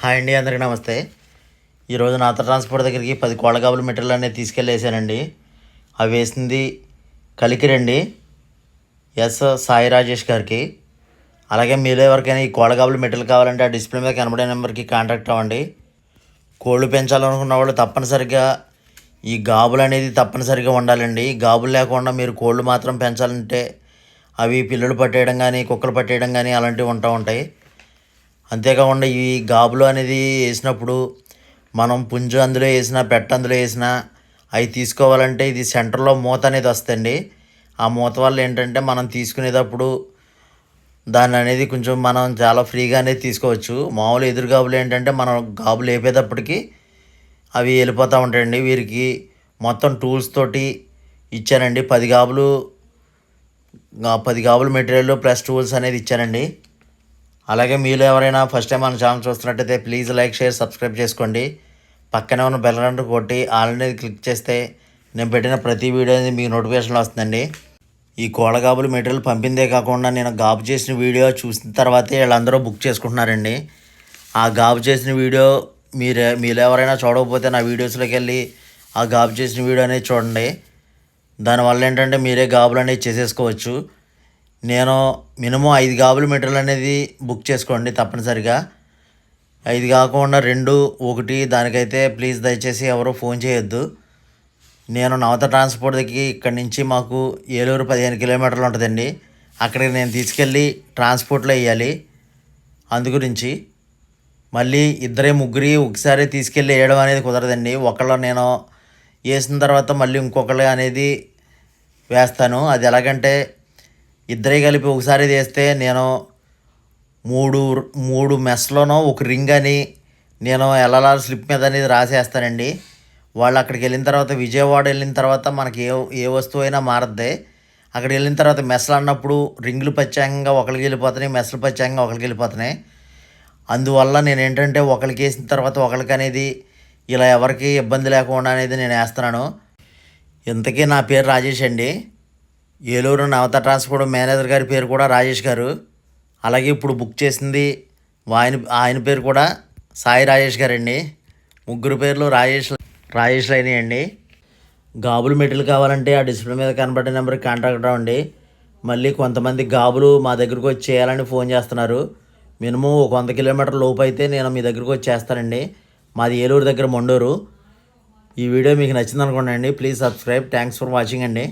Hi అండి అందరికీ నమస్తే. ఈరోజు నాత ట్రాన్స్పోర్ట్ దగ్గరికి పది కోళ్ళగాబులు మెటీరియల్ అనేది తీసుకెళ్ళేసానండి అవి వేసింది కలికిరండి ఎస్ సాయి రాజేష్ గారికి. అలాగే మీలో ఎవరికైనా ఈ కోళ్ళగాబులు మెటీరియల్ కావాలంటే ఆ డిస్ప్లే మీద కనబడే నెంబర్కి కాంటాక్ట్ అవ్వండి. కోళ్ళు పెంచాలనుకున్న వాళ్ళు తప్పనిసరిగా ఈ గాబులు అనేది తప్పనిసరిగా ఉండాలండి. గాబులు లేకుండా మీరు కోళ్ళు మాత్రం పెంచాలంటే అవి పిల్లలు పట్టేయడం కానీ కుక్కలు పట్టేయడం కానీ అలాంటివి ఉంటూ ఉంటాయి. అంతేకాకుండా ఈ గాబులు అనేది వేసినప్పుడు మనం పుంజు అందులో వేసిన పెట్ట అందులో వేసిన అవి తీసుకోవాలంటే ఇది సెంటర్లో మూత అనేది వస్తుంది ఆ మూత వల్ల ఏంటంటే మనం తీసుకునేటప్పుడు దాన్ని అనేది కొంచెం మనం చాలా ఫ్రీగా అనేది తీసుకోవచ్చు. మామూలు ఎదురు గాబులు ఏంటంటే మనం గాబులు వేపేటప్పటికి అవి వెళ్ళిపోతూ ఉంటాయండి. వీరికి మొత్తం టూల్స్ తోటి ఇచ్చానండి. పది గాబులు పది గాబులు మెటీరియల్ ప్లస్ టూల్స్ అనేది ఇచ్చానండి. అలాగే మీరు ఎవరైనా ఫస్ట్ టైం మన ఛానల్ చూస్తున్నట్టయితే ప్లీజ్ లైక్ షేర్ సబ్స్క్రైబ్ చేసుకోండి. పక్కనే ఉన్న బెల్ గంట కొట్టి ఆల్ అనేది క్లిక్ చేస్తే నేను పెట్టిన ప్రతి వీడియో అనేది మీకు నోటిఫికేషన్లో వస్తుందండి. ఈ కోళ్ళగాబులు మెటీరియల్ పంపిందే కాకుండా నేను గాబు చేసిన వీడియో చూసిన తర్వాతే వీళ్ళందరూ బుక్ చేసుకుంటున్నారండి. ఆ గాబు చేసిన వీడియో మీరే మీరు ఎవరైనా చూడకపోతే నా వీడియోస్లోకి వెళ్ళి ఆ గాబు చేసిన వీడియో అనేది చూడండి. దానివల్ల ఏంటంటే మీరే గాబులు అనేది చేసేసుకోవచ్చు. నేను మినిమం ఐదు గాబులు మెటీరియల్ అనేది బుక్ చేసుకోండి తప్పనిసరిగా. ఐదు కాకుండా రెండు ఒకటి దానికైతే ప్లీజ్ దయచేసి ఎవరు ఫోన్ చేయొద్దు. నేను నవత ట్రాన్స్పోర్ట్ దగ్గరికి ఇక్కడి నుంచి మాకు ఏలూరు పదిహేను కిలోమీటర్లు ఉంటుందండి. అక్కడికి నేను తీసుకెళ్ళి ట్రాన్స్పోర్ట్లో వేయాలి. అందు గురించి మళ్ళీ ఇద్దరే ముగ్గురి ఒకసారి తీసుకెళ్ళి వేయడం అనేది కుదరదండి. ఒకళ్ళు నేను వేసిన తర్వాత మళ్ళీ ఇంకొకళ్ళు అనేది వేస్తాను. అది ఎలాగంటే ఇద్దరే కలిపి ఒకసారి తీస్తే నేను మూడు మూడు మెస్లోనో ఒక రింగ్ అని నేను ఎల్ఎల్ఆర్ స్లిప్ మీద అనేది రాసేస్తానండి. వాళ్ళు అక్కడికి వెళ్ళిన తర్వాత విజయవాడ వెళ్ళిన తర్వాత మనకి ఏ ఏ వస్తువు అయినా మారద్ది. అక్కడికి వెళ్ళిన తర్వాత మెస్లు అన్నప్పుడు రింగులు ప్రత్యేకంగా ఒకరికి వెళ్ళిపోతున్నాయి మెస్లు ప్రత్యేకంగా ఒకరికి వెళ్ళిపోతున్నాయి. అందువల్ల నేను ఏంటంటే ఒకరికి వేసిన తర్వాత ఒకరికి అనేది ఇలా ఎవరికి ఇబ్బంది లేకుండా అనేది నేను వేస్తున్నాను. ఇంతకీ నా పేరు రాజేష్ అండి. ఏలూరు నవత ట్రాన్స్పోర్ట్ మేనేజర్ గారి పేరు కూడా రాజేష్ గారు. అలాగే ఇప్పుడు బుక్ చేసింది ఆయన ఆయన పేరు కూడా సాయి రాజేష్ గారండి. ముగ్గురు పేర్లు రాజేష్ రాజేష్ అయినాయండి గాబులు మెటీరియల్ కావాలంటే ఆ డిస్ప్లే మీద కనబడే నెంబర్కి కాంటాక్ట్ అవ్వండి. మళ్ళీ కొంతమంది గాబులు మా దగ్గరకు వచ్చి చేయాలని ఫోన్ చేస్తున్నారు. మినిమం ఒక వంద కిలోమీటర్ లోపు అయితే నేను మీ దగ్గరకు వచ్చి చేస్తానండి. మాది ఏలూరు దగ్గర మొండూరు. ఈ వీడియో మీకు నచ్చింది అనుకోండి please subscribe. Thanks for watching అండి.